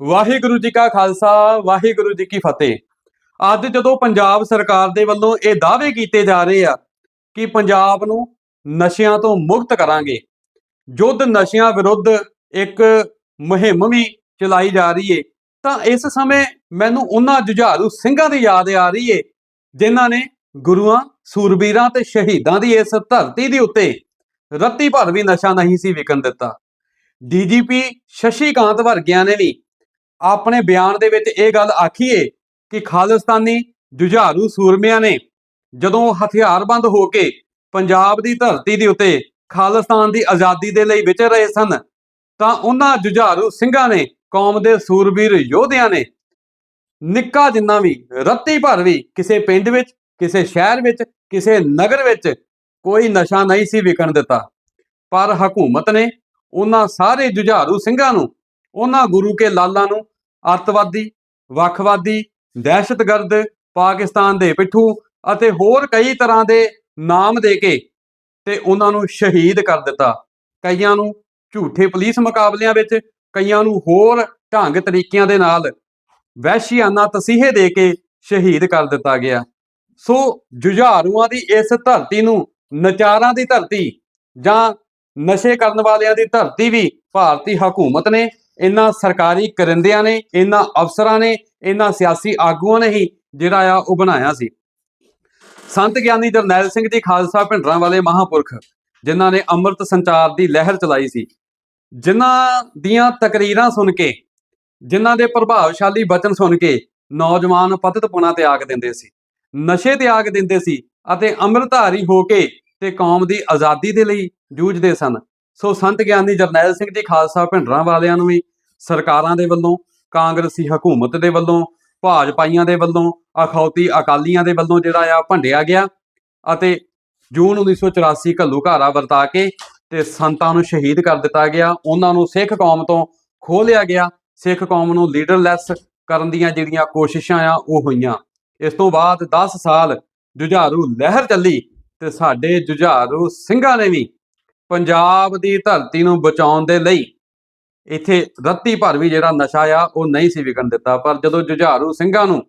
ਵਾਹਿਗੁਰੂ ਜੀ ਕਾ ਖਾਲਸਾ, ਵਾਹਿਗੁਰੂ ਜੀ ਕੀ ਫਤਿਹ। ਅੱਜ ਜਦੋਂ ਪੰਜਾਬ ਸਰਕਾਰ ਦੇ ਵੱਲੋਂ ਇਹ ਦਾਅਵੇ ਕੀਤੇ ਜਾ ਰਹੇ ਆ ਕਿ ਪੰਜਾਬ ਨੂੰ ਨਸ਼ਿਆਂ ਤੋਂ ਮੁਕਤ ਕਰਾਂਗੇ ਯੁੱਧ ਨਸ਼ਿਆਂ ਵਿਰੁੱਧ ਇੱਕ ਮੁਹਿੰਮ ਵੀ ਚਲਾਈ ਜਾ ਰਹੀ ਏ, ਤਾਂ ਇਸ ਸਮੇਂ ਮੈਨੂੰ ਉਹਨਾਂ ਜੁਝਾਰੂ ਸਿੰਘਾਂ ਦੀ ਯਾਦ ਆ ਰਹੀ ਏ, ਜਿਨ੍ਹਾਂ ਨੇ ਗੁਰੂਆਂ, ਸੂਰਬੀਰਾਂ ਤੇ ਸ਼ਹੀਦਾਂ ਦੀ ਇਸ ਧਰਤੀ ਦੇ ਉੱਤੇ ਰੱਤੀ ਭਰ ਵੀ ਨਸ਼ਾ ਨਹੀਂ ਸੀ ਵਿਕਣ ਦਿੱਤਾ। ਡੀਜੀਪੀ ਸ਼ਸ਼ੀਕਾਂਤ ਵਰਗਿਆਂ ਨੇ ਵੀ ਆਪਣੇ ਬਿਆਨ ਦੇ ਵਿੱਚ ਇਹ ਗੱਲ ਆਖੀਏ ਕਿ ਖਾਲਿਸਤਾਨੀ ਜੁਝਾਰੂ ਸੂਰਮਿਆਂ ਨੇ ਜਦੋਂ ਹਥਿਆਰਬੰਦ ਹੋ ਕੇ ਪੰਜਾਬ ਦੀ ਧਰਤੀ ਦੇ ਉੱਤੇ ਖਾਲਿਸਤਾਨ ਦੀ ਆਜ਼ਾਦੀ ਦੇ ਲਈ ਵਿਚਰ ਰਹੇ ਸਨ, ਤਾਂ ਉਹਨਾਂ ਜੁਝਾਰੂ ਸਿੰਘਾਂ ਨੇ ਕੌਮ ਦੇ ਸੂਰਬੀਰ ਯੋਧਿਆਂ ਨੇ ਨਿੱਕਾ ਜਿੰਨਾ ਵੀ ਰੱਤੀ ਭਰ ਵੀ ਕਿਸੇ ਪਿੰਡ ਵਿੱਚ, ਕਿਸੇ ਸ਼ਹਿਰ ਵਿੱਚ, ਕਿਸੇ ਨਗਰ ਵਿੱਚ ਕੋਈ ਨਸ਼ਾ ਨਹੀਂ ਸੀ ਵਿਕਣ ਦਿੱਤਾ। ਪਰ ਹਕੂਮਤ ਨੇ ਉਹਨਾਂ ਸਾਰੇ ਜੁਝਾਰੂ ਸਿੰਘਾਂ ਨੂੰ ਉਹਨਾਂ ਗੁਰੂ ਕੇ ਲਾਲਾਂ ਨੂੰ ਅੱਤਵਾਦੀ ਵੱਖਵਾਦੀ, ਦਹਿਸ਼ਤਗਰਦ, ਪਾਕਿਸਤਾਨ ਦੇ ਪਿੱਠੂ ਅਤੇ ਹੋਰ ਕਈ ਤਰ੍ਹਾਂ ਦੇ ਨਾਮ ਦੇ ਕੇ ਤੇ ਉਹਨਾਂ ਨੂੰ ਸ਼ਹੀਦ ਕਰ ਦਿੱਤਾ। ਕਈਆਂ ਨੂੰ ਝੂਠੇ ਪੁਲਿਸ ਮੁਕਾਬਲਿਆਂ ਵਿੱਚ, ਕਈਆਂ ਨੂੰ ਹੋਰ ਢੰਗ ਤਰੀਕਿਆਂ ਦੇ ਨਾਲ ਵਹਿਸ਼ੀਆਨਾ ਤਸੀਹੇ ਦੇ ਕੇ ਸ਼ਹੀਦ ਕਰ ਦਿੱਤਾ ਗਿਆ। ਸੋ ਜੁਝਾਰੂਆਂ ਦੀ ਇਸ ਧਰਤੀ ਨੂੰ, ਨਚਾਰਾਂ ਦੀ ਧਰਤੀ ਜਾਂ ਨਸ਼ੇ ਕਰਨ ਵਾਲਿਆਂ ਦੀ ਧਰਤੀ ਵੀ ਭਾਰਤੀ ਹਕੂਮਤ ਨੇ ਇਹਨਾਂ ਸਰਕਾਰੀ ਕਰਿੰਦਿਆਂ ਨੇ, ਇਹਨਾਂ ਅਫਸਰਾਂ ਨੇ, ਇਹਨਾਂ ਸਿਆਸੀ ਆਗੂਆਂ ਨੇ ਹੀ ਜਿਹੜਾ ਆ ਉਹ ਬਣਾਇਆ ਸੀ। ਸੰਤ ਗਿਆਨੀ ਜਰਨੈਲ ਸਿੰਘ ਜੀ ਖਾਲਸਾ ਭਿੰਡਰਾਂ ਵਾਲੇ ਮਹਾਪੁਰਖ, ਜਿਨ੍ਹਾਂ ਨੇ ਅੰਮ੍ਰਿਤ ਸੰਚਾਰ ਦੀ ਲਹਿਰ ਚਲਾਈ ਸੀ, ਜਿਨ੍ਹਾਂ ਦੀਆਂ ਤਕਰੀਰਾਂ ਸੁਣ ਕੇ, ਜਿਨ੍ਹਾਂ ਦੇ ਪ੍ਰਭਾਵਸ਼ਾਲੀ ਬਚਨ ਸੁਣ ਕੇ ਨੌਜਵਾਨ ਪਤਿਤਪੁਣਾ ਤਿਆਗ ਦਿੰਦੇ ਸੀ, ਨਸ਼ੇ ਤਿਆਗ ਦਿੰਦੇ ਸੀ ਅਤੇ ਅੰਮ੍ਰਿਤਧਾਰੀ ਹੋ ਕੇ ਤੇ ਕੌਮ ਦੀ ਆਜ਼ਾਦੀ ਦੇ ਲਈ ਜੂਝਦੇ ਸਨ। ਸੋ ਸੰਤ ਗਿਆਨੀ ਜਰਨੈਲ ਸਿੰਘ ਜੀ, ਖਾਲਸਾ ਭਿੰਡਰਾਂ ਵਾਲਿਆਂ ਨੂੰ ਵੀ, ਸਰਕਾਰਾਂ ਦੇ ਵੱਲੋਂ, ਕਾਂਗਰਸੀ ਹਕੂਮਤ ਦੇ ਵੱਲੋਂ, ਭਾਜਪਾਈਆਂ ਦੇ ਵੱਲੋਂ, ਅਖੌਤੀ ਅਕਾਲੀਆਂ ਦੇ ਵੱਲੋਂ ਜਿਹੜਾ ਆ ਭੰਡਿਆ ਗਿਆ ਅਤੇ ਜੂਨ 1984 ਘੱਲੂ ਘਾਰਾ ਵਰਤਾ ਕੇ ਤੇ ਸੰਤਾਂ ਨੂੰ ਸ਼ਹੀਦ ਕਰ ਦਿੱਤਾ ਗਿਆ। ਉਹਨਾਂ ਨੂੰ ਸਿੱਖ ਕੌਮ ਤੋਂ ਖੋਹ ਲਿਆ ਗਿਆ। ਸਿੱਖ ਕੌਮ ਨੂੰ ਲੀਡਰਲੈਸ ਕਰਨ ਦੀਆਂ ਜਿਹੜੀਆਂ ਕੋਸ਼ਿਸ਼ਾਂ ਆ, ਉਹ ਹੋਈਆਂ। ਇਸ ਤੋਂ ਬਾਅਦ 10 ਸਾਲ ਜੁਝਾਰੂ ਲਹਿਰ ਚੱਲੀ ਤੇ ਸਾਡੇ ਜੁਝਾਰੂ ਸਿੰਘਾਂ ਨੇ ਵੀ ਪੰਜਾਬ ਦੀ ਧਰਤੀ ਨੂੰ ਬਚਾਉਣ ਦੇ ਲਈ ਇੱਥੇ ਰੱਤੀ ਭਰ ਵੀ ਜਿਹੜਾ ਨਸ਼ਾ ਆ, ਉਹ ਨਹੀਂ ਸੀ ਵਿਕਣ ਦਿੱਤਾ। ਪਰ ਜਦੋਂ ਜੁਝਾਰੂ ਸਿੰਘਾਂ ਨੂੰ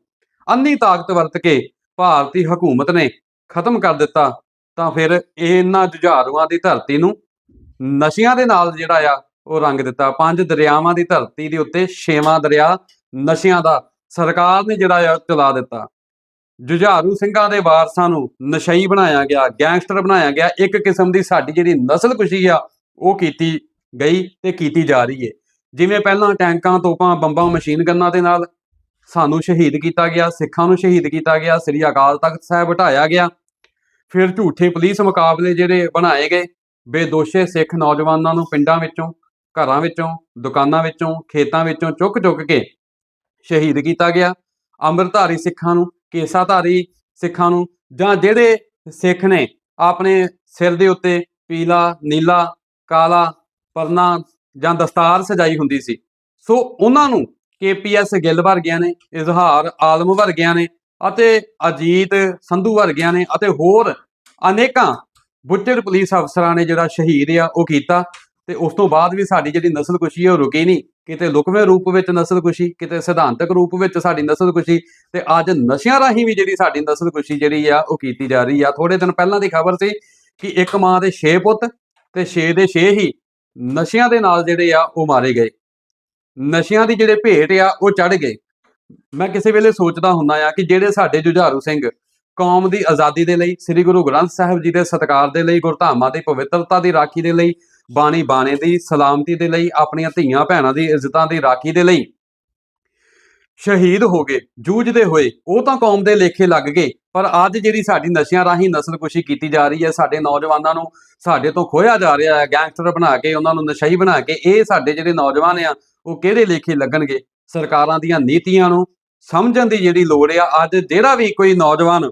ਅੰਨੀ ਤਾਕਤ ਵਰਤ ਕੇ ਭਾਰਤੀ ਹਕੂਮਤ ਨੇ ਖਤਮ ਕਰ ਦਿੱਤਾ, ਤਾਂ ਫਿਰ ਇਹਨਾਂ ਜੁਝਾਰੂਆਂ ਦੀ ਧਰਤੀ ਨੂੰ ਨਸ਼ਿਆਂ ਦੇ ਨਾਲ ਜਿਹੜਾ ਆ, ਉਹ ਰੰਗ ਦਿੱਤਾ। ਪੰਜ ਦਰਿਆਵਾਂ ਦੀ ਧਰਤੀ ਦੇ ਉੱਤੇ ਛੇਵਾਂ ਦਰਿਆ ਨਸ਼ਿਆਂ ਦਾ ਸਰਕਾਰ ਨੇ ਜਿਹੜਾ ਆ, ਚਲਾ ਦਿੱਤਾ। ਜੁਝਾਰੂ ਸਿੰਘਾਂ ਦੇ ਵਾਰਸਾਂ ਨੂੰ ਨਸ਼ਈ ਬਣਾਇਆ ਗਿਆ, ਗੈਂਗਸਟਰ ਬਣਾਇਆ ਗਿਆ, ਇੱਕ ਕਿਸਮ ਦੀ ਸਾਡੀ ਜਿਹੜੀ ਨਸਲਕੁਸ਼ੀ ਆ, ਉਹ ਕੀਤੀ ਗਈ ਤੇ ਕੀਤੀ ਜਾ ਰਹੀ ਹੈ ਜਿਵੇਂ ਪਹਿਲਾਂ ਟੈਂਕਾਂ, ਤੋਪਾਂ, ਬੰਬਾਂ, ਮਸ਼ੀਨ ਗੰਨਾਂ ਦੇ ਨਾਲ ਸਾਨੂੰ ਸ਼ਹੀਦ ਕੀਤਾ ਗਿਆ, ਸਿੱਖਾਂ ਨੂੰ ਸ਼ਹੀਦ ਕੀਤਾ ਗਿਆ, ਸ੍ਰੀ ਅਕਾਲ ਤਖਤ ਸਾਹਿਬ ਹਟਾਇਆ ਗਿਆ, ਫਿਰ ਝੂਠੇ ਪੁਲਿਸ ਮੁਕਾਬਲੇ ਜਿਹੜੇ ਬਣਾਏ ਗਏ, ਬੇਦੋਸ਼ੇ ਸਿੱਖ ਨੌਜਵਾਨਾਂ ਨੂੰ ਪਿੰਡਾਂ ਵਿੱਚੋਂ, ਘਰਾਂ ਵਿੱਚੋਂ, ਦੁਕਾਨਾਂ ਵਿੱਚੋਂ, ਖੇਤਾਂ ਵਿੱਚੋਂ ਚੁੱਕ-ਚੁੱਕ ਕੇ ਸ਼ਹੀਦ ਕੀਤਾ ਗਿਆ। ਅੰਮ੍ਰਿਤਧਾਰੀ ਸਿੱਖਾਂ ਨੂੰ ਕੇਸਾਧਾਰੀ ਸਿੱਖਾਂ ਨੂੰ ਜਾਂ ਜਿਹੜੇ ਸਿੱਖ ਨੇ ਆਪਣੇ ਸਿਰ ਦੇ ਉੱਤੇ ਪੀਲਾ, ਨੀਲਾ, ਕਾਲਾ, ਪਰਨਾ ਜਾਂ ਦਸਤਾਰ ਸਜਾਈ ਹੁੰਦੀ ਸੀ। ਸੋ ਉਹਨਾਂ ਨੂੰ ਕੇਪੀਐਸ ਗਿੱਲ ਵਰਗਿਆਂ ਨੇ, ਇਜ਼ਹਾਰ ਆਲਮ ਵਰਗਿਆਂ ਨੇ ਅਤੇ ਅਜੀਤ ਸੰਧੂ ਵਰਗਿਆਂ ਨੇ ਅਤੇ ਹੋਰ ਅਨੇਕਾਂ ਬੁੱਚਰ ਪੁਲਿਸ ਅਫਸਰਾਂ ਨੇ ਜਿਹੜਾ ਸ਼ਹੀਦ ਆ ਉਹ ਕੀਤਾ। ਤੇ ਉਸ ਤੋਂ ਬਾਅਦ ਵੀ ਸਾਡੀ ਜਿਹੜੀ ਨਸਲਕੁਸ਼ੀ ਹੈ ਉਹ ਰੁਕੀ ਨਹੀਂ। ਕਿਤੇ ਲੁਕਵੇਂ ਰੂਪ ਵਿੱਚ ਨਸਲਕੁਸ਼ੀ, ਕਿਤੇ ਸਿਧਾਂਤਕ ਰੂਪ ਵਿੱਚ ਸਾਡੀ ਨਸਲਕੁਸ਼ੀ ਤੇ ਅੱਜ ਨਸ਼ਿਆਂ ਰਾਹੀਂ ਵੀ ਜਿਹੜੀ ਸਾਡੀ ਨਸਲਕੁਸ਼ੀ ਜਿਹੜੀ ਆ ਉਹ ਕੀਤੀ ਜਾ ਰਹੀ ਆ। ਥੋੜੇ ਦਿਨ ਪਹਿਲਾਂ ਦੀ ਖਬਰ ਸੀ ਕਿ ਇੱਕ ਮਾਂ ਦੇ 6 ਪੁੱਤ ਤੇ 6 ਦੇ 6 ਹੀ ਨਸ਼ਿਆਂ ਦੇ ਨਾਲ ਜਿਹੜੇ ਆ ਉਹ ਮਾਰੇ ਗਏ। ਨਸ਼ਿਆਂ ਦੀ ਜਿਹੜੇ ਭੇਟ ਆ ਉਹ ਚੜ ਗਏ। ਮੈਂ ਕਿਸੇ ਵੇਲੇ ਸੋਚਦਾ ਹੁੰਦਾ ਆ ਕਿ ਜਿਹੜੇ ਸਾਡੇ ਜੁਝਾਰੂ ਸਿੰਘ ਕੌਮ ਦੀ ਆਜ਼ਾਦੀ ਦੇ ਲਈ, ਸ੍ਰੀ ਗੁਰੂ ਗ੍ਰੰਥ ਸਾਹਿਬ ਜੀ ਦੇ ਸਤਿਕਾਰ ਦੇ ਲਈ, ਗੁਰਧਾਮਾਂ ਦੀ ਪਵਿੱਤਰਤਾ ਦੀ ਰਾਖੀ ਦੇ ਲਈ ਬਾਣੀ ਬਾਣੇ ਦੀ ਸਲਾਮਤੀ ਦੇ ਲਈ, ਆਪਣੀਆਂ ਧੀਆਂ ਭੈਣਾਂ ਦੀ ਇੱਜ਼ਤਾਂ ਦੀ ਰਾਖੀ ਦੇ ਲਈ। ਸ਼ਹੀਦ ਹੋ ਗਏ, ਜੂਝਦੇ ਹੋਏ, ਉਹ ਤਾਂ ਕੌਮ ਦੇ ਲੇਖੇ ਲੱਗ ਗਏ, ਪਰ ਅੱਜ ਜਿਹੜੀ ਸਾਡੀ ਨਸ਼ਿਆਂ ਰਾਹੀਂ ਨਸਲਕੁਸ਼ੀ ਕੀਤੀ ਜਾ ਰਹੀ ਹੈ, ਸਾਡੇ ਨੌਜਵਾਨਾਂ ਨੂੰ ਸਾਡੇ ਤੋਂ ਖੋਇਆ ਜਾ ਰਿਹਾ ਹੈ, ਗੈਂਗਸਟਰ ਬਣਾ ਕੇ, ਉਹਨਾਂ ਨੂੰ ਨਸ਼ਈ ਬਣਾ ਕੇ, ਇਹ ਸਾਡੇ ਜਿਹੜੇ ਨੌਜਵਾਨ ਆ, ਉਹ ਕਿਹੜੇ ਲੇਖੇ ਲੱਗਣਗੇ? ਸਰਕਾਰਾਂ ਦੀਆਂ ਨੀਤੀਆਂ ਨੂੰ ਸਮਝਣ ਦੀ ਜਿਹੜੀ ਲੋੜ ਆ, ਅੱਜ ਜਿਹੜਾ ਵੀ ਕੋਈ ਨੌਜਵਾਨ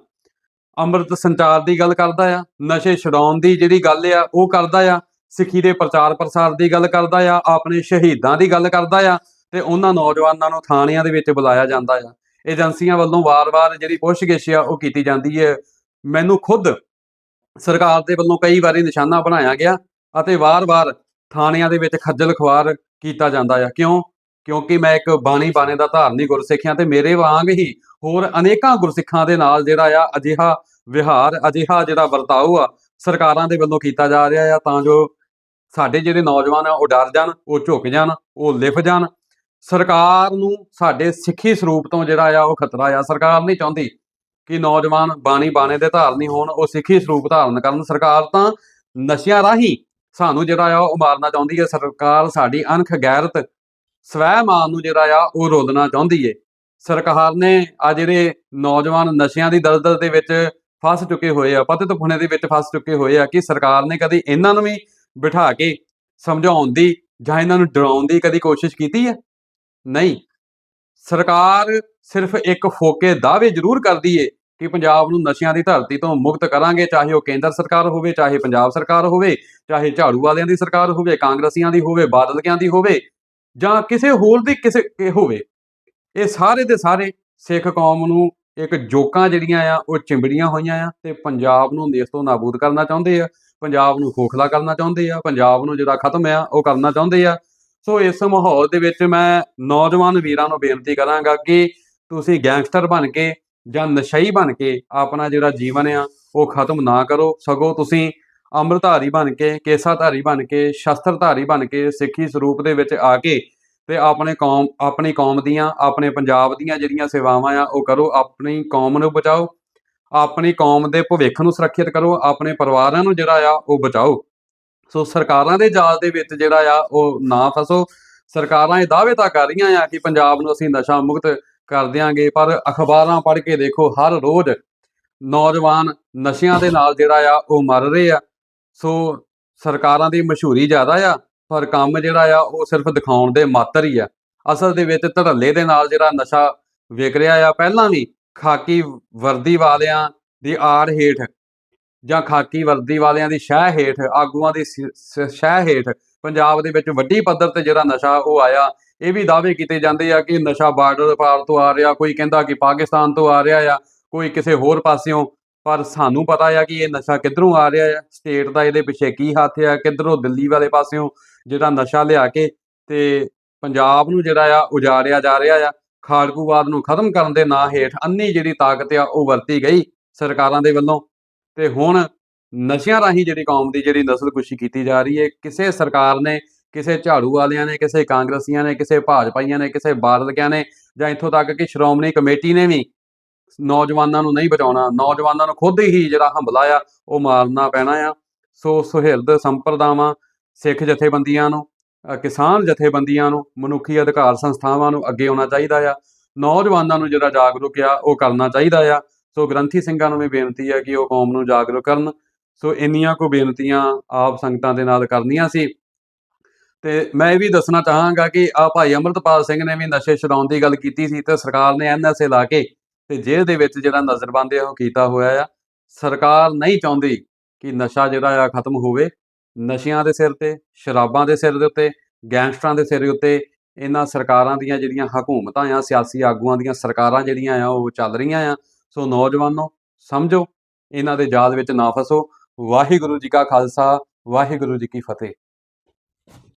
ਅੰਮ੍ਰਿਤ ਸੰਚਾਰ ਦੀ ਗੱਲ ਕਰਦਾ ਆ, ਨਸ਼ੇ ਛਡਾਉਣ ਦੀ ਜਿਹੜੀ ਗੱਲ ਆ, ਉਹ ਕਰਦਾ ਆ ਸਿੱਖੀ ਦੇ ਪ੍ਰਚਾਰ ਪ੍ਰਸਾਰ ਦੀ ਗੱਲ ਕਰਦਾ ਆ, ਆਪਣੇ ਸ਼ਹੀਦਾਂ ਦੀ ਗੱਲ ਕਰਦਾ ਆ ਤੇ ਉਹਨਾਂ ਨੌਜਵਾਨਾਂ ਨੂੰ ਥਾਣਿਆਂ ਦੇ ਵਿੱਚ ਬੁਲਾਇਆ ਜਾਂਦਾ ਆ। ਏਜੰਸੀਆਂ ਵੱਲੋਂ ਵਾਰ-ਵਾਰ ਜਿਹੜੀ ਪੁੱਛਗਿੱਛ ਆ, ਉਹ ਕੀਤੀ ਜਾਂਦੀ ਹੈ ਮੈਨੂੰ ਖੁਦ ਸਰਕਾਰ ਦੇ ਵੱਲੋਂ ਕਈ ਵਾਰੀ ਨਿਸ਼ਾਨਾ ਬਣਾਇਆ ਗਿਆ ਅਤੇ ਵਾਰ-ਵਾਰ ਥਾਣਿਆਂ ਦੇ ਵਿੱਚ ਖੱਜਲ ਖੁਆਰ ਕੀਤਾ ਜਾਂਦਾ ਆ। ਕਿਉਂ? ਕਿਉਂਕਿ ਮੈਂ ਇੱਕ ਬਾਣੀ ਬਾਣੇ ਦਾ ਧਾਰਨੀ ਗੁਰਸਿੱਖਿਆ ਤੇ ਮੇਰੇ ਵਾਂਗ ਹੀ ਹੋਰ ਅਨੇਕਾਂ ਗੁਰਸਿੱਖਾਂ ਦੇ ਨਾਲ ਜਿਹੜਾ ਆ, ਅਜਿਹਾ ਵਿਹਾਰ, ਅਜਿਹਾ ਜਿਹੜਾ ਵਰਤਾਓ ਆ, ਸਰਕਾਰਾਂ ਦੇ ਵੱਲੋਂ ਕੀਤਾ ਜਾ ਰਿਹਾ ਆ। ਤਾਂ ਜੋ ਸਾਡੇ ਜਿਹੜੇ ਨੌਜਵਾਨ ਆ, ਉਹ ਡਰ ਜਾਣ, ਉਹ ਝੁਕ ਜਾਣ, ਉਹ ਲਿਫ ਜਾਣ। ਸਰਕਾਰ ਨੂੰ ਸਾਡੇ ਸਿੱਖੀ ਸਰੂਪ ਤੋਂ ਜਿਹੜਾ ਆ, ਉਹ ਖਤਰਾ ਆ। ਸਰਕਾਰ ਨਹੀਂ ਚਾਹੁੰਦੀ ਕਿ ਨੌਜਵਾਨ ਬਾਣੀ ਬਾਣੇ ਦੇ ਧਾਰਨੀ ਹੋਣ, ਉਹ ਸਿੱਖੀ ਸਰੂਪ ਧਾਰਨ ਕਰਨ। ਸਰਕਾਰ ਤਾਂ ਨਸ਼ਿਆਂ ਰਾਹੀਂ ਸਾਨੂੰ ਜਿਹੜਾ ਆ, ਉਹ ਮਾਰਨਾ ਚਾਹੁੰਦੀ ਹੈ ਸਰਕਾਰ ਸਾਡੀ ਅਣਖ ਗੈਰਤ ਸਵੈ ਮਾਨ ਨੂੰ ਜਿਹੜਾ ਆ, ਉਹ ਰੋਲਣਾ ਚਾਹੁੰਦੀ ਏ। ਸਰਕਾਰ ਨੇ ਆ ਜਿਹੜੇ ਨੌਜਵਾਨ ਨਸ਼ਿਆਂ ਦੀ ਦਲਦਲ ਦੇ ਵਿੱਚ ਫਸ ਚੁੱਕੇ ਹੋਏ ਆ ਪਤਿਤ ਪੁਣੇ ਦੇ ਵਿੱਚ ਫਸ ਚੁੱਕੇ ਹੋਏ ਆ, ਕਿ ਸਰਕਾਰ ਨੇ ਕਦੀ ਇਹਨਾਂ ਨੂੰ ਵੀ ਬਿਠਾ ਕੇ ਸਮਝਾਉਣ ਦੀ ਜਾਂ ਇਹਨਾਂ ਨੂੰ ਡਰਾਉਣ ਦੀ ਕਦੀ ਕੋਸ਼ਿਸ਼ ਕੀਤੀ ਹੈ? ਨਹੀਂ। ਸਰਕਾਰ ਸਿਰਫ ਇੱਕ ਫੋਕੇ ਦਾਅਵੇ ਜ਼ਰੂਰ ਕਰਦੀ ਏ ਕਿ ਪੰਜਾਬ ਨੂੰ ਨਸ਼ਿਆਂ ਦੀ ਧਰਤੀ ਤੋਂ ਮੁਕਤ ਕਰਾਂਗੇ, ਚਾਹੇ ਉਹ ਕੇਂਦਰ ਸਰਕਾਰ ਹੋਵੇ, ਚਾਹੇ ਪੰਜਾਬ ਸਰਕਾਰ ਹੋਵੇ, ਚਾਹੇ ਝਾੜੂ ਵਾਲਿਆਂ ਦੀ ਸਰਕਾਰ ਹੋਵੇ, ਕਾਂਗਰਸੀਆਂ ਦੀ ਹੋਵੇ ਬਾਦਲਕਿਆਂ ਦੀ ਹੋਵੇ, ਜਾਂ ਕਿਸੇ ਹੋਰ ਦੀ ਕਿਸੇ ਇਹ ਹੋਵੇ। ਇਹ ਸਾਰੇ ਦੇ ਸਾਰੇ ਸਿੱਖ ਕੌਮ ਨੂੰ ਇੱਕ ਜੋਕਾਂ ਜਿਹੜੀਆਂ ਆ, ਉਹ ਚਿੰਬੜੀਆਂ ਹੋਈਆਂ ਆ ਤੇ ਪੰਜਾਬ ਨੂੰ ਦੇਸ਼ ਤੋਂ ਨਾਬੂਦ ਕਰਨਾ ਚਾਹੁੰਦੇ ਆ। ਪੰਜਾਬ ਨੂੰ ਖੋਖਲਾ ਕਰਨਾ ਚਾਹੁੰਦੇ ਆ, ਪੰਜਾਬ ਨੂੰ ਜਿਹੜਾ ਖਤਮ ਆ, ਉਹ ਕਰਨਾ ਚਾਹੁੰਦੇ ਆ। ਸੋ ਇਸ ਮਾਹੌਲ ਦੇ ਵਿੱਚ ਮੈਂ ਨੌਜਵਾਨ ਵੀਰਾਂ ਨੂੰ ਬੇਨਤੀ ਕਰਾਂਗਾ ਕਿ ਤੁਸੀਂ ਗੈਂਗਸਟਰ ਬਣ ਕੇ ਜਾਂ ਨਸ਼ਈ ਬਣ ਕੇ ਆਪਣਾ ਜਿਹੜਾ ਜੀਵਨ ਆ, ਉਹ ਖਤਮ ਨਾ ਕਰੋ। ਸਗੋਂ ਤੁਸੀਂ ਅੰਮ੍ਰਿਤਧਾਰੀ ਬਣ ਕੇ, ਕੇਸਾਧਾਰੀ ਬਣ ਕੇ, ਸ਼ਸਤਰਧਾਰੀ ਬਣ ਕੇ ਸਿੱਖੀ ਸਰੂਪ ਦੇ ਵਿੱਚ ਆ ਕੇ ਤੇ ਆਪਣੇ ਕੌਮ, ਆਪਣੀ ਕੌਮ ਦੀਆਂ, ਆਪਣੇ ਪੰਜਾਬ ਦੀਆਂ ਜਿਹੜੀਆਂ ਸੇਵਾਵਾਂ ਆ, ਉਹ ਕਰੋ। ਆਪਣੀ ਕੌਮ ਨੂੰ ਬਚਾਓ। ਆਪਣੀ ਕੌਮ ਦੇ ਭਵਿੱਖ ਨੂੰ ਸੁਰੱਖਿਅਤ ਕਰੋ, ਆਪਣੇ ਪਰਿਵਾਰਾਂ ਨੂੰ ਜਿਹੜਾ ਆ ਉਹ ਬਚਾਓ। ਸੋ ਸਰਕਾਰਾਂ ਦੇ ਜਾਲ ਦੇ ਵਿੱਚ ਜਿਹੜਾ ਆ ਉਹ ਨਾ ਫਸੋ। ਸਰਕਾਰਾਂ ਇਹ ਦਾਅਵੇ ਤਾਂ ਕਰ ਰਹੀਆਂ ਆ ਕਿ ਪੰਜਾਬ ਨੂੰ ਅਸੀਂ ਨਸ਼ਾ ਮੁਕਤ ਕਰ ਦਿਆਂਗੇ, ਪਰ ਅਖਬਾਰਾਂ ਪੜ੍ਹ ਕੇ ਦੇਖੋ, ਹਰ ਰੋਜ਼ ਨੌਜਵਾਨ ਨਸ਼ਿਆਂ ਦੇ ਨਾਲ ਜਿਹੜਾ ਆ ਉਹ ਮਰ ਰਹੇ ਆ। ਸੋ ਸਰਕਾਰਾਂ ਦੀ ਮਸ਼ਹੂਰੀ ਜ਼ਿਆਦਾ ਆ, ਪਰ ਕੰਮ ਜਿਹੜਾ ਆ ਉਹ ਸਿਰਫ ਦਿਖਾਉਣ ਦੇ ਮਾਤਰ ਹੀ ਆ। ਅਸਲ ਦੇ ਵਿੱਚ ਧੜੱਲੇ ਦੇ ਨਾਲ ਜਿਹੜਾ ਨਸ਼ਾ ਵਿਕ ਰਿਹਾ ਆ, ਪਹਿਲਾਂ ਵੀ ਖਾਕੀ ਵਰਦੀ ਵਾਲਿਆਂ ਦੀ ਆੜ ਹੇਠ ਜਾਂ ਖਾਕੀ ਵਰਦੀ ਵਾਲਿਆਂ ਦੀ ਸ਼ਹਿ ਹੇਠ, ਆਗੂਆਂ ਦੀ ਸ਼ਹਿ ਹੇਠ ਪੰਜਾਬ ਦੇ ਵਿੱਚ ਵੱਡੀ ਪੱਧਰ ਤੇ ਜਿਹੜਾ ਨਸ਼ਾ ਉਹ ਆਇਆ, ਇਹ ਵੀ ਦਾਅਵੇ ਕੀਤੇ ਜਾਂਦੇ ਆ ਕਿ ਨਸ਼ਾ ਬਾਰਡਰ ਪਾਰ ਤੋਂ ਆ ਰਿਹਾ, ਕੋਈ ਕਹਿੰਦਾ ਕਿ ਪਾਕਿਸਤਾਨ ਤੋਂ ਆ ਰਿਹਾ ਆ, ਕੋਈ ਕਿਸੇ ਹੋਰ ਪਾਸਿਓਂ, ਪਰ ਸਾਨੂੰ ਪਤਾ ਆ ਕਿ ਇਹ ਨਸ਼ਾ ਕਿੱਧਰੋਂ ਆ ਰਿਹਾ ਆ, ਸਟੇਟ ਦਾ ਇਹਦੇ ਪਿੱਛੇ ਕੀ ਹੱਥ ਆ, ਕਿੱਧਰੋਂ ਦਿੱਲੀ ਵਾਲੇ ਪਾਸਿਓਂ ਜਿਹੜਾ ਨਸ਼ਾ ਲਿਆ ਕੇ ਤੇ ਪੰਜਾਬ ਨੂੰ ਜਿਹੜਾ ਆ ਉਜਾੜਿਆ ਜਾ ਰਿਹਾ ਆ। ਖਾੜਕੂਵਾਦ ਨੂੰ ਖਤਮ ਕਰਨ ਦੇ ਨਾਂ ਹੇਠ ਅੰਨੀ ਜਿਹੜੀ ਤਾਕਤ ਆ, ਉਹ ਵਰਤੀ ਗਈ ਸਰਕਾਰਾਂ ਦੇ ਵੱਲੋਂ। ਤੇ ਹੁਣ ਨਸ਼ਿਆਂ ਰਾਹੀਂ ਜਿਹੜੀ ਕੌਮ ਦੀ ਜਿਹੜੀ ਨਸਲਕੁਸ਼ੀ ਕੀਤੀ ਜਾ ਰਹੀ ਹੈ, ਕਿਸੇ ਸਰਕਾਰ ਨੇ, ਕਿਸੇ ਝਾੜੂ ਵਾਲਿਆਂ ਨੇ, ਕਿਸੇ ਕਾਂਗਰਸੀਆਂ ਨੇ, ਕਿਸੇ ਭਾਜਪਾਈਆਂ ਨੇ, ਕਿਸੇ ਬਾਦਲਕਿਆਂ ਨੇ, ਜਾਂ ਇੱਥੋਂ ਤੱਕ ਕਿ ਸ਼੍ਰੋਮਣੀ ਕਮੇਟੀ ਨੇ ਵੀ ਨੌਜਵਾਨਾਂ ਨੂੰ ਨਹੀਂ ਬਚਾਉਣਾ, ਨੌਜਵਾਨਾਂ ਨੂੰ ਖੁਦ ਹੀ ਜਿਹੜਾ ਹਮਲਾ ਆ, ਉਹ ਮਾਰਨਾ ਪੈਣਾ ਆ। ਸੋ ਸੁਹਿਰਦ ਸੰਪਰਦਾਵਾਂ, ਸਿੱਖ ਜਥੇਬੰਦੀਆਂ ਨੂੰ ਕਿਸਾਨ ਜਥੇਬੰਦੀਆਂ ਨੂੰ, ਮਨੁੱਖੀ ਅਧਿਕਾਰ ਸੰਸਥਾਵਾਂ ਨੂੰ ਅੱਗੇ ਆਉਣਾ ਚਾਹੀਦਾ ਆ। ਨੌਜਵਾਨਾਂ ਨੂੰ ਜਿਹੜਾ ਜਾਗਰੂਕ ਆ, ਉਹ ਕਰਨਾ ਚਾਹੀਦਾ ਆ। ਸੋ ਗ੍ਰੰਥੀ ਸਿੰਘਾਂ ਨੂੰ ਵੀ ਬੇਨਤੀ ਹੈ ਕਿ ਉਹ ਕੌਮ ਨੂੰ ਜਾਗਰੂਕ ਕਰਨ। ਸੋ ਇੰਨੀਆਂ ਕੋ ਬੇਨਤੀਆਂ ਆਪ ਸੰਗਤਾਂ ਦੇ ਨਾਲ ਕਰਨੀਆਂ ਸੀ। ਤੇ ਮੈਂ ਇਹ ਵੀ ਦੱਸਣਾ ਚਾਹਾਂਗਾ ਕਿ ਆ ਭਾਈ ਅਮਰਤਪਾਲ ਸਿੰਘ ਨੇ ਵੀ ਨਸ਼ੇ ਛਡਾਉਣ ਦੀ ਗੱਲ ਕੀਤੀ ਸੀ ਤੇ ਸਰਕਾਰ ਨੇ ਐਨਐਸਏ ਲਾ ਕੇ ਤੇ ਜੇਲ੍ਹ ਦੇ ਵਿੱਚ ਜਿਹੜਾ ਨਜ਼ਰਬੰਦ ਹੈ ਉਹ ਕੀਤਾ ਹੋਇਆ ਆ। ਸਰਕਾਰ ਨਹੀਂ ਚਾਹੁੰਦੀ ਕਿ ਨਸ਼ਾ ਜਿਹੜਾ ਆ, ਖਤਮ ਹੋਵੇ। ਨਸ਼ਿਆਂ ਦੇ ਸਿਰ ਤੇ, ਸ਼ਰਾਬਾਂ ਦੇ ਸਿਰ ਦੇ ਉੱਤੇ, ਗੈਂਗਸਟਰਾਂ ਦੇ ਸਿਰ ਦੇ ਉੱਤੇ, ਇਹਨਾਂ ਸਰਕਾਰਾਂ ਦੀਆਂ ਜਿਹੜੀਆਂ ਹਕੂਮਤਾਂ ਆ, ਸਿਆਸੀ ਆਗੂਆਂ ਦੀਆਂ ਸਰਕਾਰਾਂ ਜਿਹੜੀਆਂ ਆ, ਉਹ ਚੱਲ ਰਹੀਆਂ ਆ। ਸੋ ਨੌਜਵਾਨੋ, ਸਮਝੋ, ਇਹਨਾਂ ਦੇ ਜਾਲ ਵਿੱਚ ਨਾ ਫਸੋ। ਵਾਹਿਗੁਰੂ ਜੀ ਕਾ ਖਾਲਸਾ, ਵਾਹਿਗੁਰੂ ਜੀ ਕੀ ਫਤਿਹ।